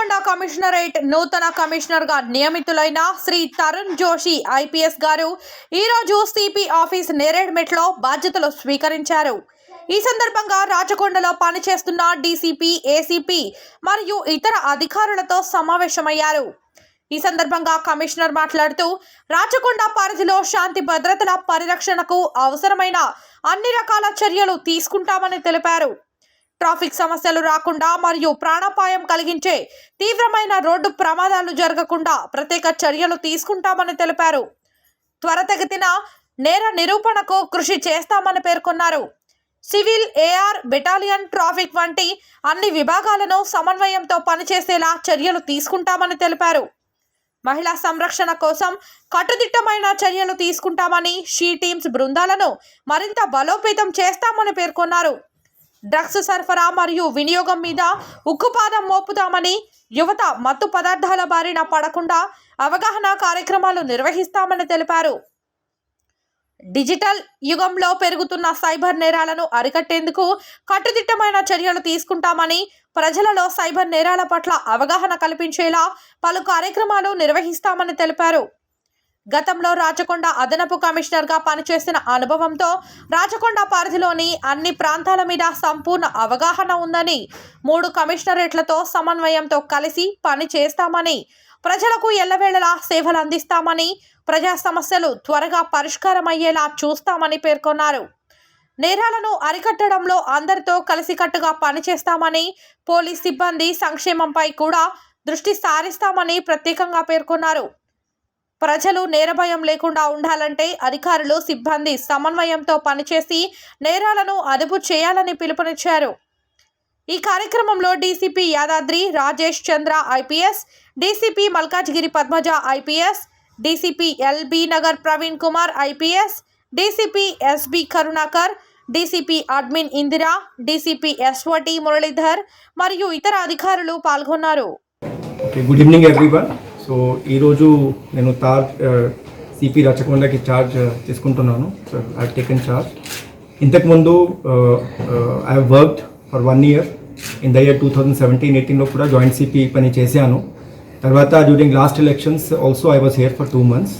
Rachakonda commissionerate నూతన కమిషనర్గా నియమితులైన శ్రీ తరుణ్ జోషి ఐపీఎస్ గారు ఈరోజు సిపి ఆఫీస్ నేరేడ్మెట్లో బాధ్యతలు స్వీకరించారు. ఈ సందర్భంగా రాచకొండలో పనిచేస్తున్న డీసీపీ ఏసీపీ మరియు ఇతర అధికారులతో సమావేశమయ్యారు. ఈ సందర్భంగా కమిషనర్ మాట్లాడుతూ రాచకొండ పరిధిలో శాంతి భద్రతల పరిరక్షణకు అవసరమైన అన్ని రకాల చర్యలు తీసుకుంటామని తెలిపారు. ట్రాఫిక్ సమస్యలు రాకుండా మరియు ప్రాణాపాయం కలిగించే తీవ్రమైన రోడ్డు ప్రమాదాలు జరగకుండా ప్రత్యేక చర్యలు తీసుకుంటామని తెలిపారు. త్వరతగతిన నేర నిరూపణకు కృషి చేస్తామని పేర్కొన్నారు. సివిల్ ఏఆర్ బెటాలియన్ ట్రాఫిక్ వంటి అన్ని విభాగాలను సమన్వయంతో పనిచేసేలా చర్యలు తీసుకుంటామని తెలిపారు. మహిళా సంరక్షణ కోసం కట్టుదిట్టమైన చర్యలు తీసుకుంటామని షీ టీమ్స్ బృందాలను మరింత బలోపేతం చేస్తామని పేర్కొన్నారు. డ్రగ్స్ సరఫరా మరియు వినియోగం మీద ఉక్కుపాదం మోపుతామని యువత మత్తు పదార్థాల బారిన పడకుండా అవగాహన కార్యక్రమాలు నిర్వహిస్తామని తెలిపారు. డిజిటల్ యుగంలో పెరుగుతున్న సైబర్ నేరాలను అరికట్టేందుకు కట్టుదిట్టమైన చర్యలు తీసుకుంటామని ప్రజలలో సైబర్ నేరాల పట్ల అవగాహన కల్పించేలా పలు కార్యక్రమాలు నిర్వహిస్తామని తెలిపారు. గతంలో రాచకొండ అదనపు కమిషనర్గా పనిచేసిన అనుభవంతో రాచకొండ పరిధిలోని అన్ని ప్రాంతాల మీద సంపూర్ణ అవగాహన ఉందని మూడు కమిషనరేట్లతో సమన్వయంతో కలిసి పని చేస్తామని ప్రజలకు ఎల్లవేళలా సేవలు అందిస్తామని ప్రజా సమస్యలు త్వరగా పరిష్కారమయ్యేలా చూస్తామని పేర్కొన్నారు. నేరాలను అరికట్టడంలో అందరితో కలిసికట్టుగా పనిచేస్తామని పోలీస్ సిబ్బంది సంక్షేమంపై కూడా దృష్టి సారిస్తామని ప్రత్యేకంగా పేర్కొన్నారు. ప్రజలు నేరభయం లేకుండా ఉండాలంటే అధికారులు సిబ్బంది సమన్వయంతో పనిచేసి నేరాలను అదుపు చేయాలని పిలుపునిచ్చారు. ఈ కార్యక్రమంలో DCP Yadadri Rajesh Chandra IPS DCP Malkajgiri Padmaja IPS DCP LB Nagar Praveen Kumar IPS DCP SB Karunakar DCP admin Indira DCP SOT Muralidhar మరియు ఇతర అధికారులు పాల్గొన్నారు. గుడ్ ఈవినింగ్ ఎవ్రీవన్ సో ఈరోజు నేను తార్ సిపి రచకొండకి ఛార్జ్ తీసుకుంటున్నాను. సో ఐ టేకెన్ ఛార్జ్ ఇంతకుముందు I worked for one year in the year two thousand seventeen ఎయిటీన్లో కూడా జాయింట్ సిపి పని చేశాను. తర్వాత during last elections also I was here for two months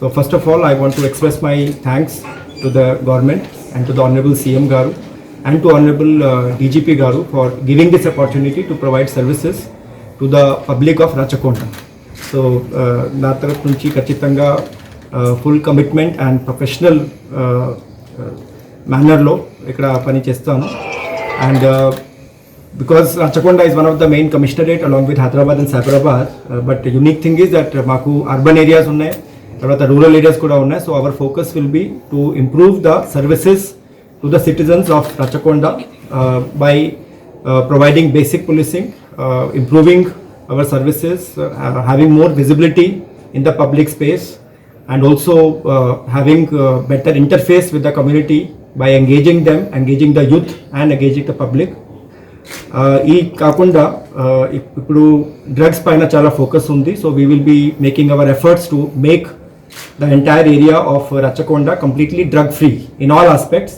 so first of all I want to express my thanks to the government and to the honourable CM garu and to honourable DGP garu for giving this opportunity to provide services to the public of Rachakonda so నా తరఫు నుంచి ఖచ్చితంగా full commitment and professional మేనర్లో ఇక్కడ పని చేస్తాను. And because Rachakonda is one of the main commissionerate along with Hyderabad and Cyberabad but unique thing is that మాకు urban areas ఉన్నాయి తర్వాత రూరల్ ఏరియాస్ కూడా ఉన్నాయి. So our focus will be to improve the services to the citizens of Rachakonda by providing basic policing improving our services, uh, having more visibility in the public space, and also uh, having uh, better interface with the community by engaging them, engaging the youth, and engaging the public. Uh, ఈ కాకుండా uh, ఇప్- ఇప్పుడు drugs పైన చాలా focus ఉంది so we will be making our efforts to make the entire area of uh, Rachakonda completely drug free in all aspects,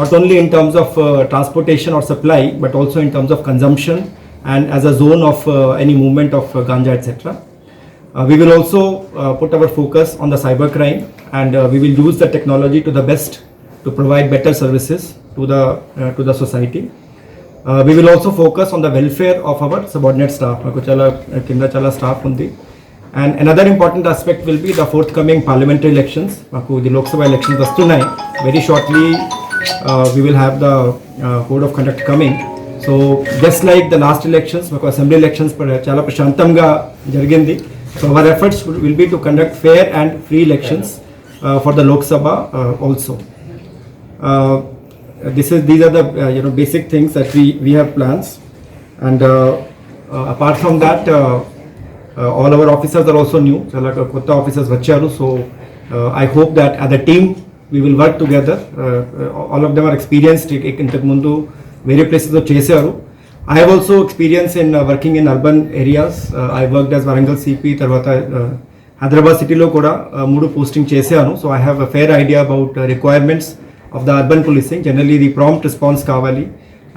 not only in terms of uh, transportation or supply, but also in terms of consumption and as a zone of uh, any movement of uh, ganja, etc. Uh, we will also put our focus on the cyber crime, and we will use the technology to the best to provide better services to the to the society. we will also focus on the welfare of our subordinate staff, Kindra Chala staff undi. And another important aspect will be the forthcoming parliamentary elections. The Lok Sabha elections. Very shortly, uh, we will have the uh, code of conduct coming. so just like the last elections మాకు assembly elections చాలా ప్రశాంతంగా జరిగింది so our efforts will be to conduct fair and free elections for the Lok Sabha also uh, this is these are the uh, you know basic things that we we have plans and uh, uh, apart from that uh, uh, all our officers are also new చాలా కొత్త officers వచ్చారు so uh, i hope that as a team we will work together uh, uh, all of them are experienced ఇక- ఇంతకు ముందు వేరే ప్లేసెస్లో చేశారు I have also experience in uh, working in urban areas. Uh, I worked as Warangal CP, తర్వాత uh, Hyderabad సిటీలో కూడా uh, మూడు పోస్టింగ్ చేశాను so I have a fair idea about requirements of the urban policing generally the prompt response కావాలి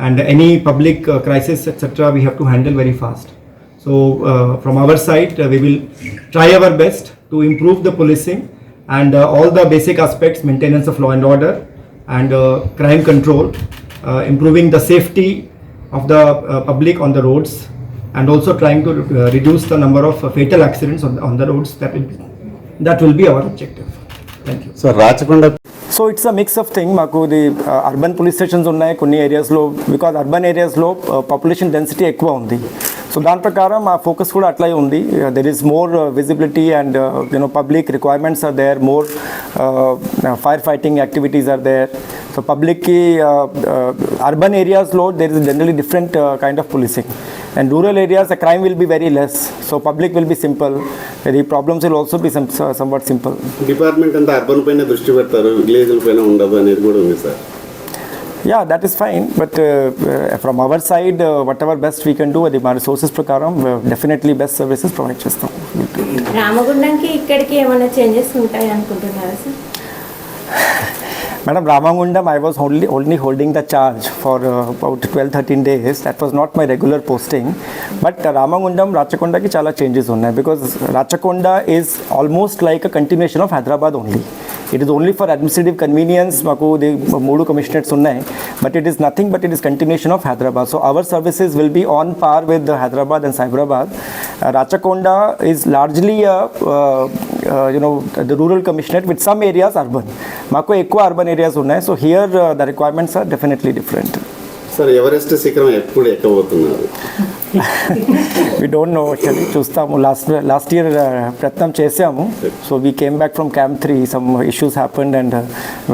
and any public crisis etcetera we have to handle very fast So uh, from our side, uh, we will try our best to improve the policing and uh, all the basic aspects, maintenance of law and order and uh, crime control, uh, improving the safety of the uh, public on the roads and also trying to uh, reduce the number of uh, fatal accidents on, on the roads. That will, be, that will be our objective. Thank you. So Rachakonda so it's a mix of thing మాకు ఇది urban police stations ఉన్నాయి కొన్ని ఏరియాస్లో because urban ఏరియాస్లో population density ఎక్కువ ఉంది so దాని ప్రకారం మా ఫోకస్ కూడా అట్లే ఉంది there is more visibility and you know public requirements are there more fire fighting activities are there so పబ్లిక్కి అర్బన్ ఏరియాస్లో there is generally different kind of policing and rural areas the crime will be very less so public will be simple the problems will also be somewhat simple department అంతా urban పైన దృష్టి పెడతారు విలేజ్ల పైన ఉండదు అనేది కూడా ఉంది sir Yeah, that is fine. But uh, uh, from our side, uh, whatever best we can do, అది మా resources ప్రకారం definitely best services provide చేస్తాం. రామగుండంకి ఇక్కడికి ఏమైనా చేంజెస్ ఉంటాయి అనుకుంటున్నారా sir Madam Ramagundam, I was only, only holding the charge for uh, about 12-13 days. That was not my regular posting. But uh, Ramagundam, Rachakonda ki chala changes only because Rachakonda is almost like a continuation of Hyderabad only. It is only for administrative convenience. Mako the Modu commissioner sunna hai, but it is nothing but it is continuation of Hyderabad. So our services will be on par with the Hyderabad and Cyberabad. Uh, Rachakonda is largely a, uh, uh, you know the rural commissioner with some areas urban. Mako ekwa urban areas sunna hai. So here uh, the requirements are definitely different. Sir Everest శిఖరం ఎప్పుడు ఎక్కబోతున్నారు? We don't know actually చూస్తాము. Last last year ప్రయత్నం చేసాము so we came back from camp three some issues happened and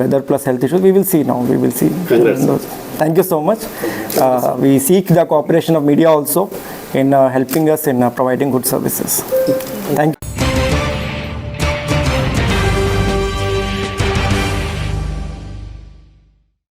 weather plus health issues we will see now we will see. Thank you so much we seek the cooperation of media also in helping us in providing good services thank you